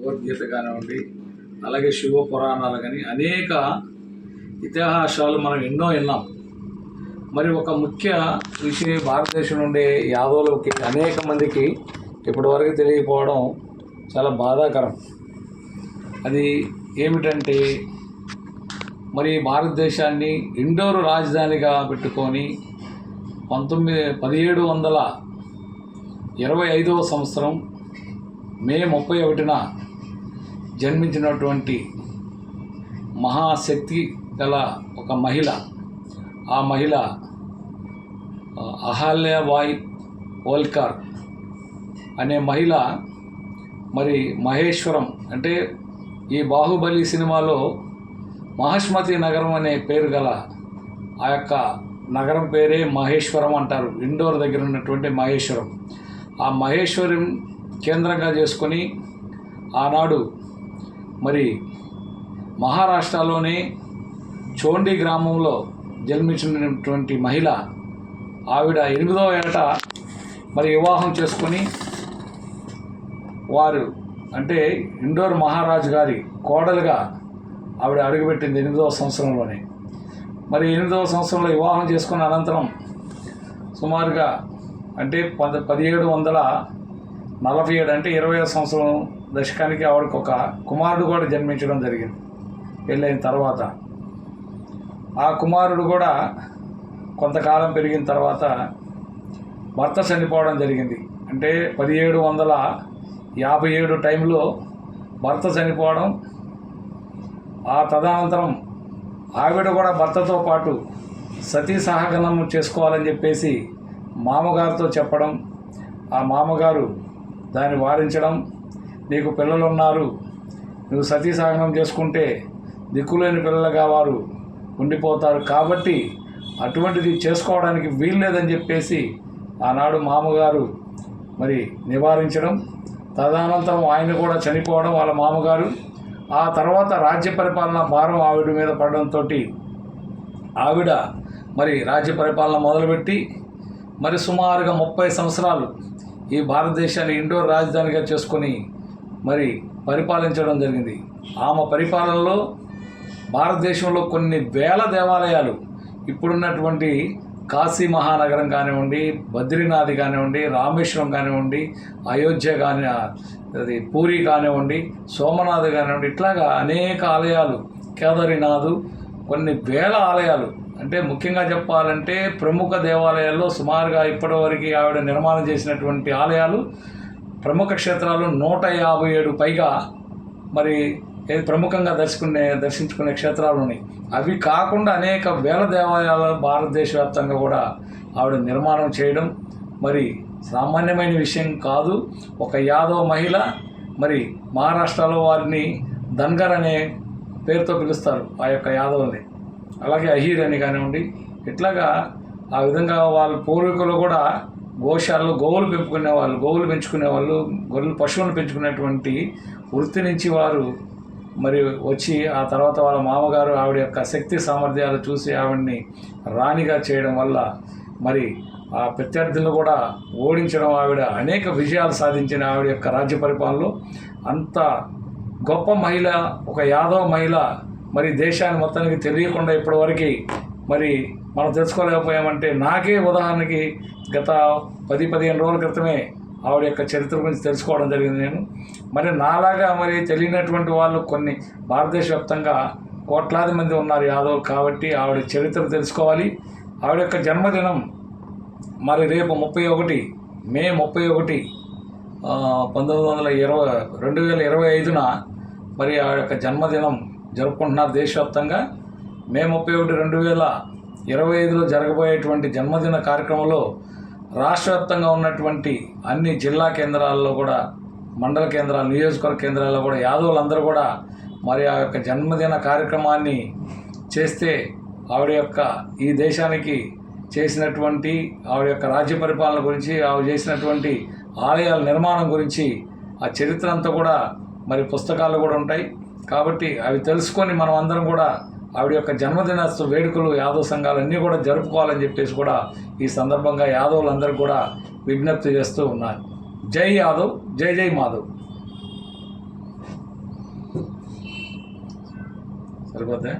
భగవద్గీత కానివ్వండి అలాగే శివ పురాణాలు కానీ అనేక ఇతిహాసాలు మనం ఎన్నో విన్నాం. మరి ఒక ముఖ్య విషయం భారతదేశం నుండే యాదవులకి అనేక మందికి ఇప్పటివరకు తెలియకపోవడం చాలా బాధాకరం. అది ఏమిటంటే మరి భారతదేశాన్ని ఇండోర్ రాజధానిగా పెట్టుకొని పంతొమ్మిది పదిహేడు వందల ఇరవై ఐదవ సంవత్సరం మే ముప్పై ఒకటిన జన్మించినటువంటి మహాశక్తి గల ఒక మహిళ. ఆ మహిళ ఆ, అహల్యాబాయ్ ఓల్కర్ అనే మహిళ మరి మహేశ్వరం అంటే ఈ బాహుబలి సినిమాలో మహాష్మతి నగరం అనే పేరు గల ఆ యొక్క నగరం పేరే మహేశ్వరం అంటారు. ఇండోర్ దగ్గర ఉన్నటువంటి మహేశ్వరం. ఆ మహేశ్వరం కేంద్రంగా చేసుకొని ఆనాడు మరి మహారాష్ట్రలోని చోండి గ్రామంలో జన్మించినటువంటి మహిళ ఆవిడ ఎనిమిదవ ఏట మరి వివాహం చేసుకొని వారు అంటే ఇండోర్ మహారాజు గారి కోడలుగా ఆవిడ అడుగుపెట్టింది ఎనిమిదవ సంవత్సరంలోనే. మరి ఎనిమిదవ సంవత్సరంలో వివాహం చేసుకున్న అనంతరం సుమారుగా అంటే పద పదిహేడు వందల నలభై ఏడు అంటే ఇరవై సంవత్సరం దశకానికి ఆవిడకు ఒక కుమారుడు కూడా జన్మించడం జరిగింది. పెళ్ళైన తర్వాత. ఆ కుమారుడు కూడా కొంతకాలం పెరిగిన తర్వాత భర్త చనిపోవడం జరిగింది. అంటే పదిహేడు వందల యాభై ఏడు టైంలో భర్త చనిపోవడం ఆ తదనంతరం ఆవిడ కూడా భర్తతో పాటు సతీ సహగనం చేసుకోవాలని చెప్పేసి మామగారితో చెప్పడం ఆ మామగారు దాన్ని వారించడం నీకు పిల్లలు ఉన్నారు నువ్వు సతీ సహగమనం చేసుకుంటే దిక్కులేని పిల్లలుగా వారు ఉండిపోతారు. కాబట్టి అటువంటిది చేసుకోవడానికి వీల్లేదని చెప్పేసి ఆనాడు మామగారు మరి నివారించడం తదనంతరం ఆయన కూడా చనిపోవడం వాళ్ళ మామగారు. ఆ తర్వాత రాజ్య పరిపాలన భారం ఆవిడ మీద పడడంతో ఆవిడ మరి రాజ్య పరిపాలన మొదలుపెట్టి మరి సుమారుగా ముప్పై సంవత్సరాలు ఈ భారతదేశాన్ని ఇండోర్ రాజధానిగా చేసుకొని మరి పరిపాలించడం జరిగింది. ఆమె పరిపాలనలో భారతదేశంలో కొన్ని వేల దేవాలయాలు ఇప్పుడున్నటువంటి కాశీ మహానగరం కానివ్వండి బద్రీనాథ్ కానివ్వండి రామేశ్వరం కానివ్వండి అయోధ్య కాని అది పూరి కానివ్వండి సోమనాథ్ కానివ్వండి ఇట్లాగా అనేక ఆలయాలు కేదారినాథ్ కొన్ని వేల ఆలయాలు. అంటే ముఖ్యంగా చెప్పాలంటే ప్రముఖ దేవాలయాల్లో సుమారుగా ఇప్పటివరకు ఆవిడ నిర్మాణం చేసినటువంటి ఆలయాలు ప్రముఖ క్షేత్రాలు నూట యాభై ఏడు పైగా మరి ప్రముఖంగా దర్శకునే దర్శించుకునే క్షేత్రాలు ఉన్నాయి. అవి కాకుండా అనేక వేల దేవాలయాలు భారతదేశ వ్యాప్తంగా కూడా ఆవిడ నిర్మాణం చేయడం మరి సామాన్యమైన విషయం కాదు. ఒక యాదవ మహిళ మరి మహారాష్ట్రలో వారిని ధన్గర్ అనే పేరుతో పిలుస్తారు ఆ యొక్క యాదవుల్ని. అలాగే అహీర్ అని కానివ్వండి ఇట్లాగా ఆ విధంగా వాళ్ళ పూర్వీకులు కూడా గోశాలలో గోవులు పెంపుకునే వాళ్ళు గోవులు పెంచుకునే వాళ్ళు గొర్రెలు పశువులను పెంచుకునేటువంటి వృత్తి నుంచి వారు మరి వచ్చి ఆ తర్వాత వాళ్ళ మామగారు ఆవిడ యొక్క శక్తి సామర్థ్యాలు చూసి ఆవిడ్ని రాణిగా చేయడం వల్ల మరి ఆ ప్రత్యర్థులను కూడా ఓడించడం ఆవిడ అనేక విజయాలు సాధించిన ఆవిడ యొక్క రాజ్య పరిపాలనలో అంత గొప్ప మహిళ ఒక యాదవ మహిళ మరి దేశాన్ని మొత్తానికి తెలియకుండా ఇప్పటివరకు మరి మనం తెలుసుకోలేకపోయామంటే నాకే ఉదాహరణకి గత పది పదిహేను రోజుల క్రితమే ఆవిడ యొక్క చరిత్ర గురించి తెలుసుకోవడం జరిగింది నేను. మరి నాలాగా మరి తెలియనటువంటి వాళ్ళు కొన్ని భారతదేశ వ్యాప్తంగా కోట్లాది మంది ఉన్నారు యాదవ్ కాబట్టి ఆవిడ చరిత్ర తెలుసుకోవాలి. ఆవిడ యొక్క జన్మదినం మరి రేపు ముప్పై ఒకటి మే ముప్పై ఒకటి పంతొమ్మిది వందల ఇరవై రెండు వేల ఇరవై ఐదున మరి ఆ యొక్క జన్మదినం జరుపుకుంటున్నారు దేశవ్యాప్తంగా. మే ముప్పై ఒకటి రెండు వేల ఇరవై ఐదులో జరగబోయేటువంటి జన్మదిన కార్యక్రమంలో రాష్ట్ర వ్యాప్తంగా ఉన్నటువంటి అన్ని జిల్లా కేంద్రాల్లో కూడా మండల కేంద్రాలు నియోజకవర్గ కేంద్రాల్లో కూడా యాదవులందరూ కూడా మరి ఆ యొక్క జన్మదిన కార్యక్రమాన్ని చేస్తే ఆవిడ యొక్క ఈ దేశానికి చేసినటువంటి ఆవిడ యొక్క రాజ్య పరిపాలన గురించి ఆవిడ చేసినటువంటి ఆలయాల నిర్మాణం గురించి ఆ చరిత్ర అంతా కూడా మరి పుస్తకాలు కూడా ఉంటాయి. కాబట్టి అవి తెలుసుకొని మనం అందరం కూడా ఆవిడ యొక్క జన్మదినోత్సవ వేడుకలు యాదవ్ సంఘాలన్నీ కూడా జరుపుకోవాలని చెప్పేసి కూడా ఈ సందర్భంగా యాదవులందరూ కూడా విజ్ఞప్తి చేస్తూ ఉన్నారు. జై యాదవ్ జై జై మాధవ్. సరిపోతే?